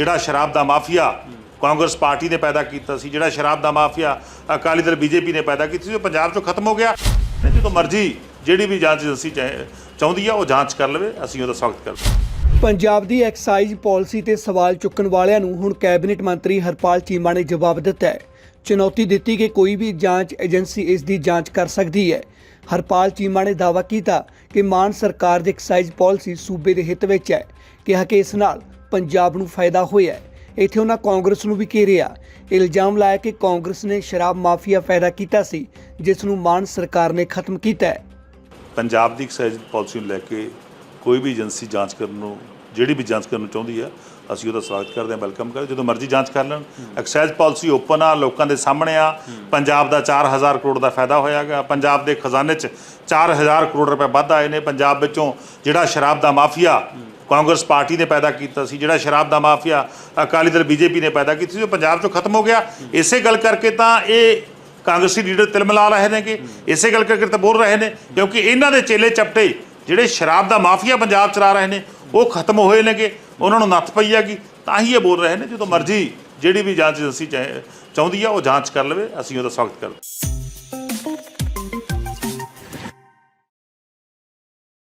ਜਿਹੜਾ ਸ਼ਰਾਬ ਦਾ ਮਾਫੀਆ ਕਾਂਗਰਸ ਪਾਰਟੀ ਨੇ ਪੈਦਾ ਕੀਤਾ ਸੀ, ਜਿਹੜਾ ਸ਼ਰਾਬ ਦਾ ਮਾਫੀਆ ਅਕਾਲੀ ਦਲ ਬੀਜੇਪੀ ਨੇ ਪੈਦਾ ਕੀਤੀ ਸੀ, ਉਹ ਪੰਜਾਬ 'ਚੋਂ ਖਤਮ ਹੋ ਗਿਆ। ਤੇ ਜਦੋਂ ਮਰਜ਼ੀ ਜਿਹੜੀ ਵੀ ਜਾਂਚ ਏਜੰਸੀ ਚਾਹੁੰਦੀ ਆ, ਉਹ ਜਾਂਚ ਕਰ ਲਵੇ, ਅਸੀਂ ਉਹਦਾ ਸਵਾਗਤ ਕਰ ਪੰਜਾਬ ਦੀ ਐਕਸਾਈਜ਼ ਪਾਲਿਸੀ ਤੇ ਸਵਾਲ ਚੁੱਕਣ ਵਾਲਿਆਂ ਨੂੰ ਹੁਣ ਕੈਬਨਿਟ ਮੰਤਰੀ ਹਰਪਾਲ ਚੀਮਾ ਨੇ ਜਵਾਬ ਦਿੱਤਾ ਹੈ। ਚੁਣੌਤੀ ਦਿੱਤੀ ਕਿ ਕੋਈ ਵੀ ਜਾਂਚ ਏਜੰਸੀ ਇਸ ਦੀ ਜਾਂਚ ਕਰ ਸਕਦੀ ਹੈ। ਹਰਪਾਲ ਚੀਮਾ ਨੇ ਦਾਅਵਾ ਕੀਤਾ ਕਿ ਮਾਨ ਸਰਕਾਰ ਦੀ ਐਕਸਾਈਜ਼ ਪਾਲਿਸੀ ਸੂਬੇ ਦੇ ਹਿੱਤ ਵਿੱਚ ਹੈ। ਕਿਹਾ ਕਿ ਇਸ ਨਾਲ ਪੰਜਾਬ ਨੂੰ ਫਾਇਦਾ ਹੋਇਆ ਹੈ। ਇੱਥੇ ਉਹਨਾਂ ਕਾਂਗਰਸ ਨੂੰ ਵੀ ਘੇਰਿਆ। ਇਲਜ਼ਾਮ ਲਾਇਆ ਕਿ ਕਾਂਗਰਸ ਨੇ ਸ਼ਰਾਬ ਮਾਫੀਆ ਪੈਦਾ ਕੀਤਾ ਸੀ, ਜਿਸ ਨੂੰ ਮਾਨ ਸਰਕਾਰ ਨੇ ਖਤਮ ਕੀਤਾ ਹੈ। ਪੰਜਾਬ ਦੀ ਐਕਸਾਈਜ਼ ਪਾਲਿਸੀ ਨੂੰ ਲੈ ਕੇ ਕੋਈ ਵੀ ਏਜੰਸੀ ਜਾਂਚ ਕਰਨ ਨੂੰ, ਜਿਹੜੀ ਵੀ ਜਾਂਚ ਕਰਨ ਚਾਹੁੰਦੀ ਆ ਅਸੀਂ ਉਹਦਾ ਸਵਾਗਤ ਕਰਦੇ ਹਾਂ, ਵੈਲਕਮ ਕਰਦੇ ਜਦੋਂ ਮਰਜ਼ੀ ਜਾਂਚ ਕਰ ਲੈਣ। ਐਕਸਾਈਜ਼ ਪਾਲਿਸੀ ਓਪਨ ਆ, ਲੋਕਾਂ ਦੇ ਸਾਹਮਣੇ ਆ। ਪੰਜਾਬ ਦਾ 4000 ਕਰੋੜ ਦਾ ਫਾਇਦਾ ਹੋਇਆਗਾ ਪੰਜਾਬ ਦੇ ਖਜ਼ਾਨੇ 'ਚ 4000 ਕਰੋੜ ਰੁਪਏ ਵੱਧ ਆਏ ਨੇ। ਪੰਜਾਬ ਵਿੱਚੋਂ ਜਿਹੜਾ ਸ਼ਰਾਬ ਦਾ ਮਾਫੀਆ ਕਾਂਗਰਸ ਪਾਰਟੀ ਨੇ ਪੈਦਾ ਕੀਤਾ ਸੀ, ਜਿਹੜਾ ਸ਼ਰਾਬ ਦਾ ਮਾਫੀਆ ਅਕਾਲੀ ਦਲ ਬੀਜੇਪੀ ਨੇ ਪੈਦਾ ਕੀਤੀ ਸੀ, ਉਹ ਪੰਜਾਬ 'ਚੋਂ ਖਤਮ ਹੋ ਗਿਆ। ਇਸੇ ਗੱਲ ਕਰਕੇ ਤਾਂ ਇਹ ਕਾਂਗਰਸੀ ਲੀਡਰ ਤਿਲਮਲਾ ਰਹੇ ਨੇ ਕਿ ਇਸੇ ਗੱਲ ਕਰਕੇ ਤਾਂ ਬੋਲ ਰਹੇ ਨੇ, ਕਿਉਂਕਿ ਇਹਨਾਂ ਦੇ ਚੇਲੇ ਚਪਟੇ ਜਿਹੜੇ ਸ਼ਰਾਬ ਦਾ ਮਾਫੀਆ ਪੰਜਾਬ ਚਲਾ ਰਹੇ ਨੇ, ਉਹ ਖਤਮ ਹੋਏ ਨੇਗੇ, ਉਹਨਾਂ ਨੂੰ ਨੱਥ ਪਈ ਹੈਗੀ। ਤਾਂ ਹੀ ਇਹ ਬੋਲ ਰਹੇ ਨੇ, ਜਦੋਂ ਮਰਜ਼ੀ ਜਿਹੜੀ ਵੀ ਜਾਂਚ ਏਜੰਸੀ ਚਾਹੁੰਦੀ ਆ, ਉਹ ਜਾਂਚ ਕਰ ਲਵੇ, ਅਸੀਂ ਉਹਦਾ ਸਵਾਗਤ ਕਰਦੇ